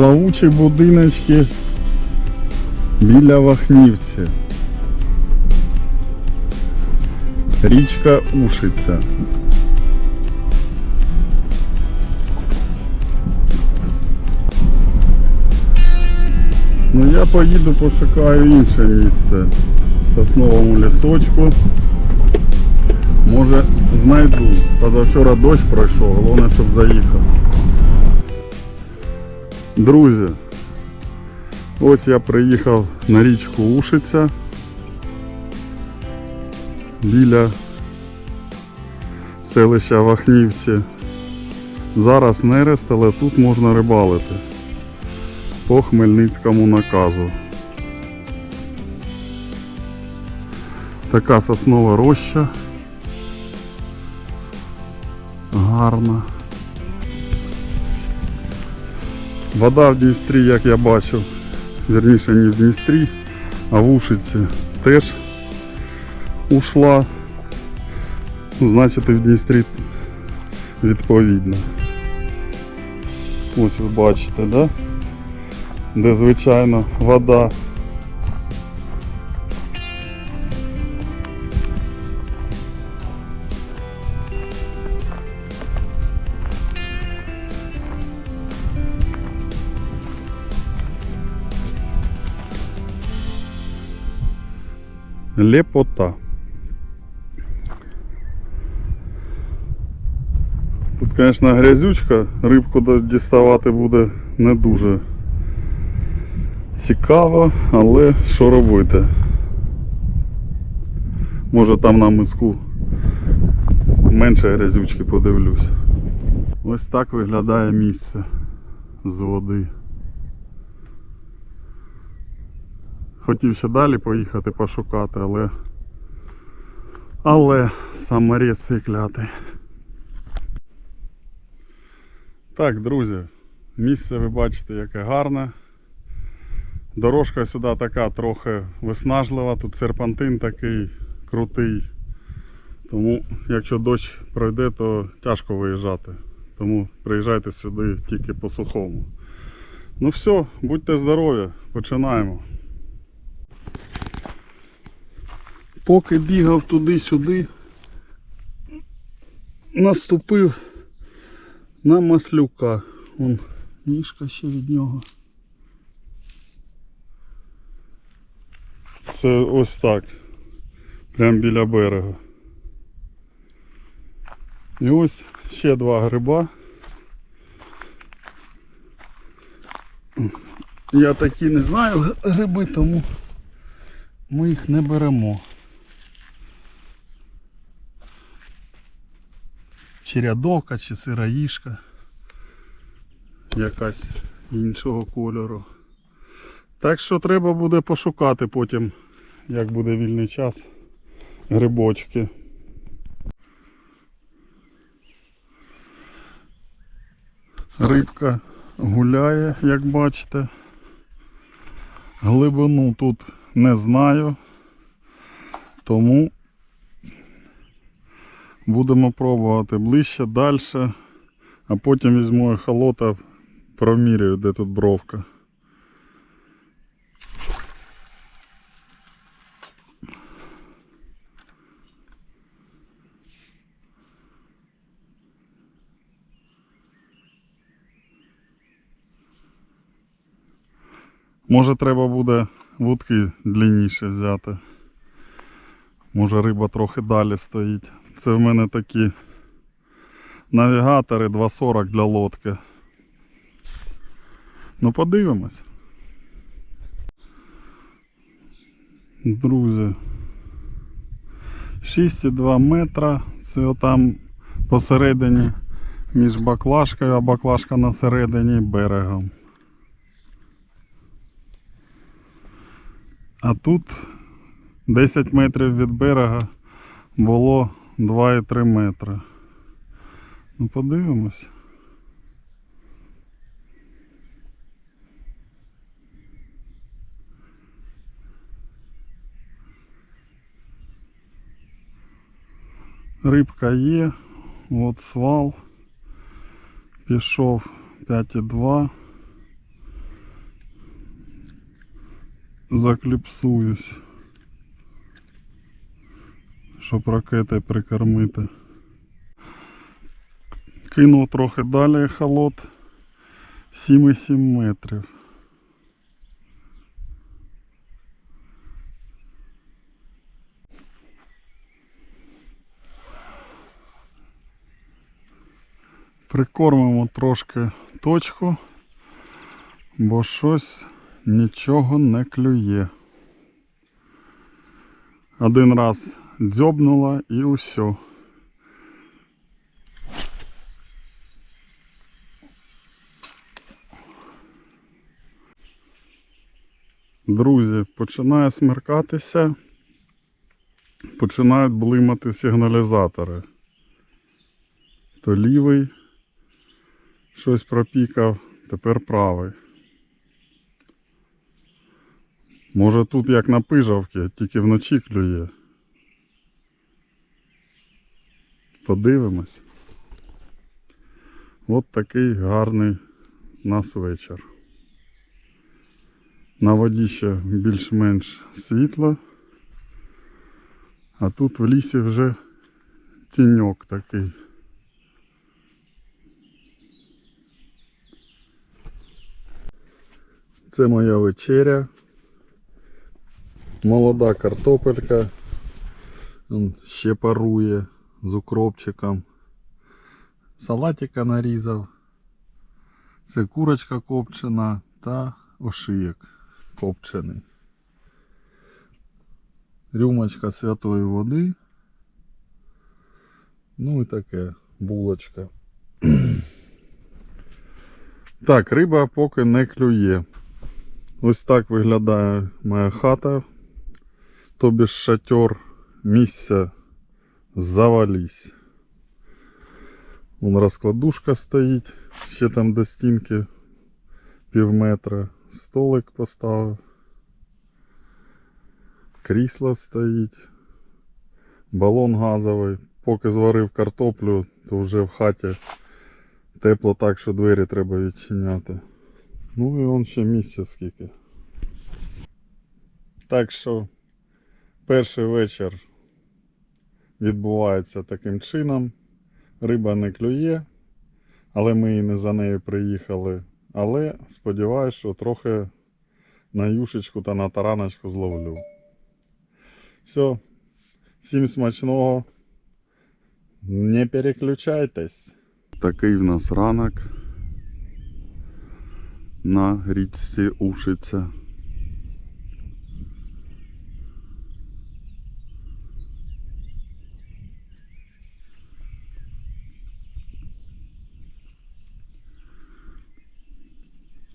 Плавучі будиночки біля Вахнівці. Річка Ушиця. Ну я поїду пошукаю інше місце в сосновому лісочку. Може знайду. Позавчора дощ пройшов, головне, щоб заїхав. Друзі, ось я приїхав на річку Ушиця біля селища Вахнівці. Зараз нерест, але тут можна рибалити по Хмельницькому наказу. Така соснова роща. Гарна. Вода в Дністрі, як я бачив, вірніше не в Дністрі, а в Ушиці теж ушла. Ну, Значить і в Дністрі відповідно. Ось ви бачите, да? де звичайно вода. Лепота. Тут, звісно, грязючка, рибку діставати буде не дуже цікаво, але що робити? Може там на миску менше грязючки подивлюсь. Ось так виглядає місце з води. Хотів ще далі поїхати пошукати, але. Але саморез цей клятий. Так, друзі, місце ви бачите, яке гарне. Дорожка сюди така трохи виснажлива, тут серпантин такий крутий. Тому якщо дощ пройде, то тяжко виїжджати. Тому приїжджайте сюди тільки по сухому. Ну все, будьте здорові, починаємо. Поки бігав туди-сюди, наступив на маслюка. Вон ніжка ще від нього. Це ось так. Прямо біля берега. І ось ще два гриба. Я такі не знаю гриби, тому ми їх не беремо. Чи рядовка, чи сироїшка. Якась іншого кольору. Так що треба буде пошукати потім, як буде вільний час, грибочки. Рибка гуляє, як бачите. Глибину тут не знаю, тому будемо пробувати ближче, далі, а потім візьму ехолота, проміряю, де тут бровка. Може треба буде вудки длинніше взяти. Може риба трохи далі стоїть. Це в мене такі навігатори 2.40 для лодки. Ну подивимось. Друзі. 6,2 метра. Це отам посередині між баклажкою, а баклажка на середині берегом. А тут 10 метрів від берега було 2,3 метри. Ну подивимось. Рибка є, от свал. Пішов 5,2. Закліпсуюсь. Щоб ракети прикормити. Кинув трохи далі холод 7,7 метрів. Прикормимо трошки точку, бо щось нічого не клює. Один раз дзьобнула і усе. Друзі, починає смеркатися, починають блимати сигналізатори. То лівий щось пропікав, тепер правий. Може тут як на пижавки, тільки вночі клює. Подивимось. От такий гарний у нас вечір. На воді ще більш-менш світло. А тут в лісі вже тіньок такий. Це моя вечеря. Молода картопелька. Ще парує з укропчиком. Салатика нарізав. Це курочка копчена та ошиєк копчений. Рюмочка святої води. Ну і таке булочка. Так, риба поки не клює. Ось так виглядає моя хата. Тобі шатер місця завались. Вон розкладушка стоїть, ще там до стінки пів метра. Столик поставив. Крісло стоїть. Балон газовий. Поки зварив картоплю, то вже в хаті тепло так, що двері треба відчиняти. Ну і он ще місця скільки. Так що перший вечір відбувається таким чином. Риба не клює, але ми і не за нею приїхали. Але сподіваюся, що трохи на юшечку та на тараночку зловлю. Все, всім смачного. Не переключайтесь. Такий в нас ранок на річці Ушиця.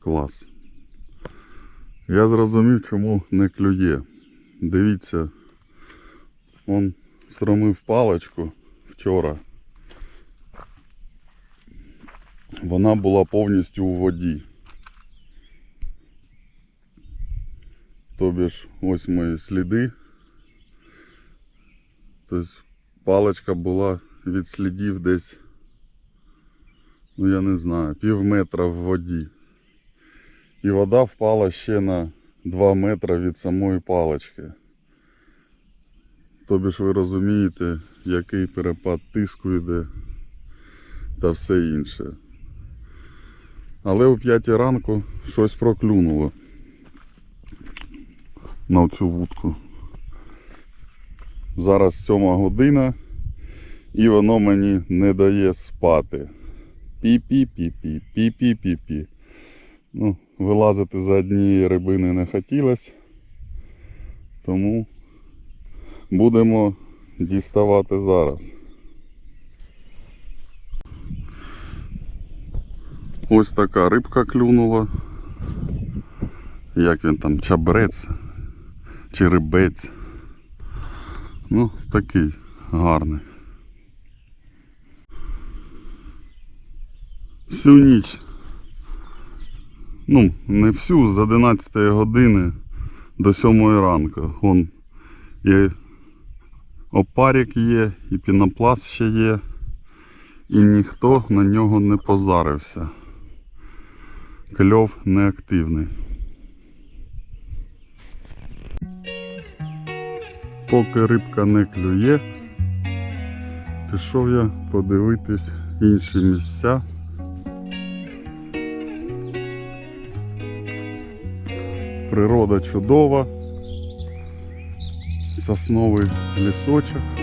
Клас. Я зрозумів, чому не клює. Дивіться, он сромив паличку вчора. Вона була повністю у воді. Тобі ж ось мої сліди. Тобто паличка була від слідів десь, ну я не знаю, пів метра в воді. І вода впала ще на 2 метри від самої палички. Тобі ж ви розумієте, який перепад тиску йде та все інше. Але о 5 ранку щось проклюнуло на цю вудку. Зараз 7 година і воно мені не дає спати. Пі-пі-пі-пі, пі-пі-пі-пі. Ну, вилазити за однієї рибини не хотілося. Тому будемо діставати зараз. Ось така рибка клюнула. Як він там, чабрець чи рибець. Ну, такий гарний. Всю ніч ну, не всю, з 11 години до 7 ранку. Вон і опарик є, і пінопласт ще є, і ніхто на нього не позарився. Кльов неактивний. Поки рибка не клює, пішов я подивитись інші місця. Природа чудова, сосновий лісочок.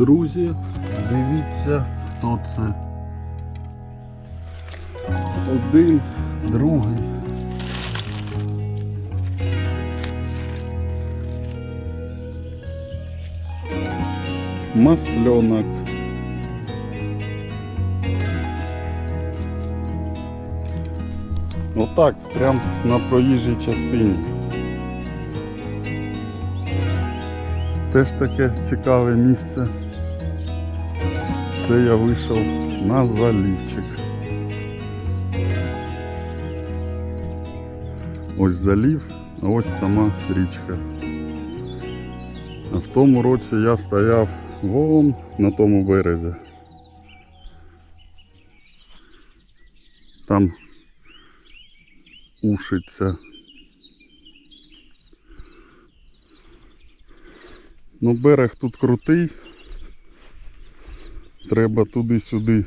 Друзі, дивіться, хто це. Один, другий. Масленок. Отак, прям на проїжджій частині. Теж таке цікаве місце. Це я вийшов на залівчик. Ось залів, а ось сама річка. А в тому році я стояв вон на тому березі. Там ушиться. Ну, берег тут крутий. Треба туди-сюди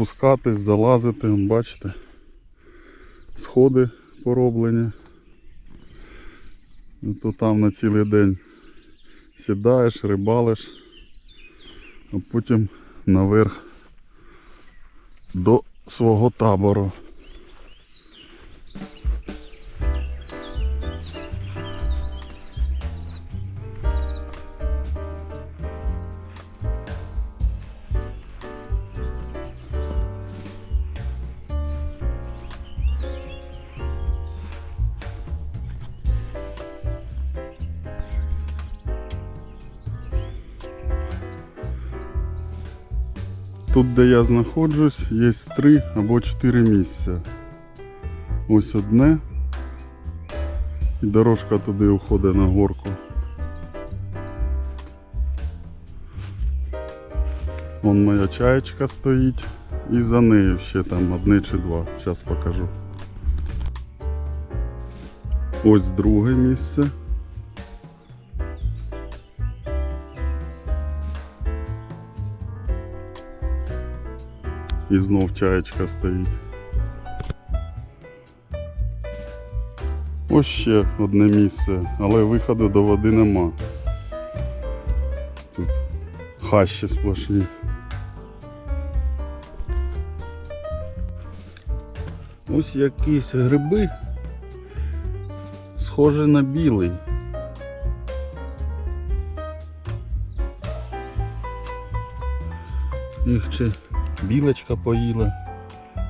спускатись, залазити, бачите. Сходи пороблені. Ну, То там на цілий день сідаєш, рибалиш, а потім наверх до свого табору. Тут, де я знаходжусь, є три або чотири місця. Ось одне. І дорожка туди уходить на горку. Вон моя чаєчка стоїть. І за нею ще там одне чи два. Зараз покажу. Ось друге місце. І знов чаєчка стоїть. Ось ще одне місце, але виходу до води нема. Тут хащі сплошні. Ось якісь гриби, схожі на білий. Їх чи білочка поїла,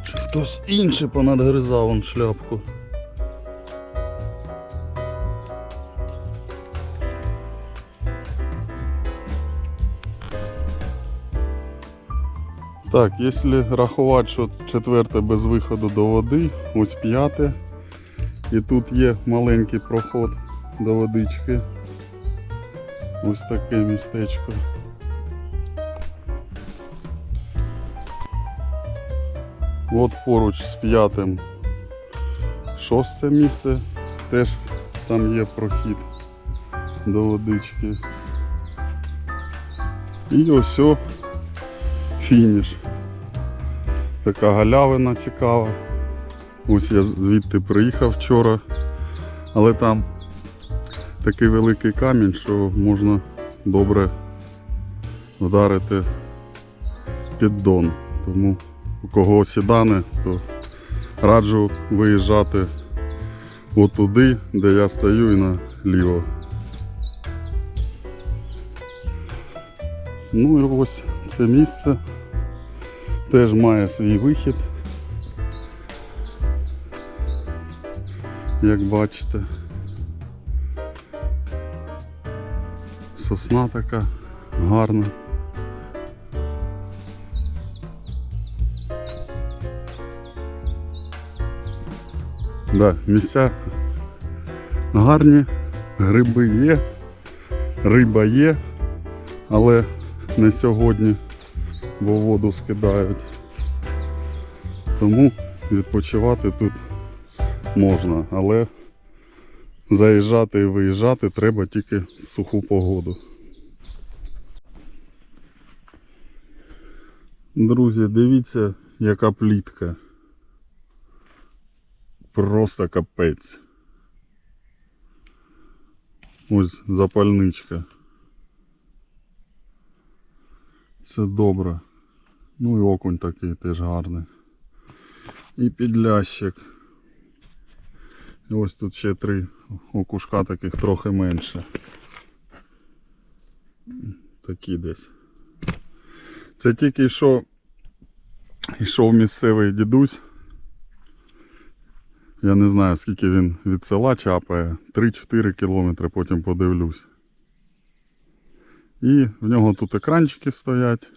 чи хтось інший понадгризав он шляпку. Так, якщо рахувати, що четверте без виходу до води, ось п'яте. І тут є маленький проход до водички. Ось таке містечко. От поруч з п'ятим шосте місце. Теж там є прохід до водички. І ось фініш. Така галявина цікава. Ось я звідти приїхав вчора, але там такий великий камінь, що можна добре вдарити піддон. Тому у кого сідани, то раджу виїжджати отуди, де я стою і наліво. Ну і ось це місце теж має свій вихід. Як бачите. Сосна така гарна. Да, місця гарні, гриби є, риба є, але не сьогодні, бо воду скидають. Тому відпочивати тут можна, але заїжджати і виїжджати треба тільки в суху погоду. Друзі, дивіться, яка плітка. Просто капець. Ось запальничка. Це добре. Ну і окунь такий теж гарний. І підлящик. І ось тут ще три окушка таких трохи менше. Такі десь. Це тільки що йшов місцевий дідусь. Я не знаю скільки він від села чапає. 3-4 кілометри, потім подивлюсь. І в нього тут екранчики стоять.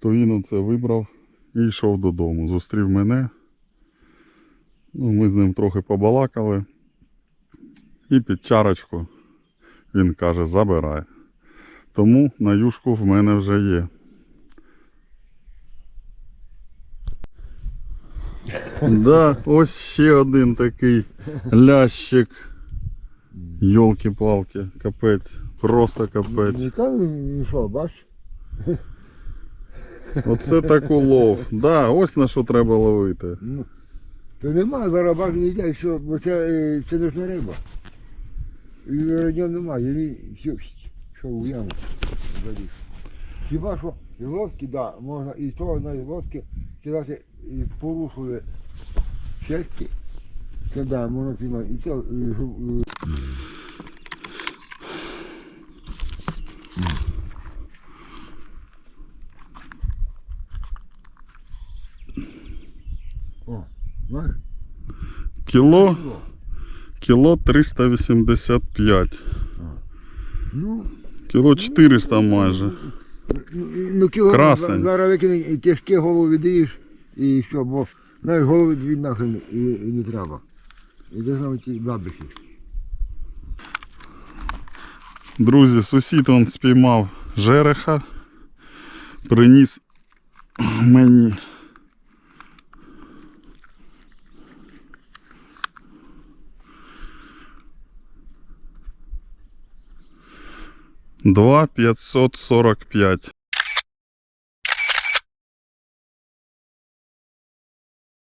То він оце вибрав і йшов додому. Зустрів мене. Ну, ми з ним трохи побалакали. І під чарочку він каже, забирай. Тому на юшку в мене вже є. Да, ось ще один такий лящик. Йолки-палки, капець. Просто капець. Ніколи не що, бач? Оце так улов. Да, ось на що треба ловити. Ну, то нема зараз бач, не йде, що, бо це, е, це не риба. І радіо немає, він що, що у яму заліз. Хіба що і лодки, да, можна і того на лодки кидати і порушили щастя. Це да, можна піймати. І це О, знаєш? Кіло, кіло 385. Ну, Кіло 400 майже. Ну, ну кіло Красень. зараз викине і тяжке голову відріж і що, бо навіть голови від нахрен і, не треба. І те саме ці бабихи. Друзі, сусід он спіймав жереха, приніс мені. Два п'ятсот сорок п'ять.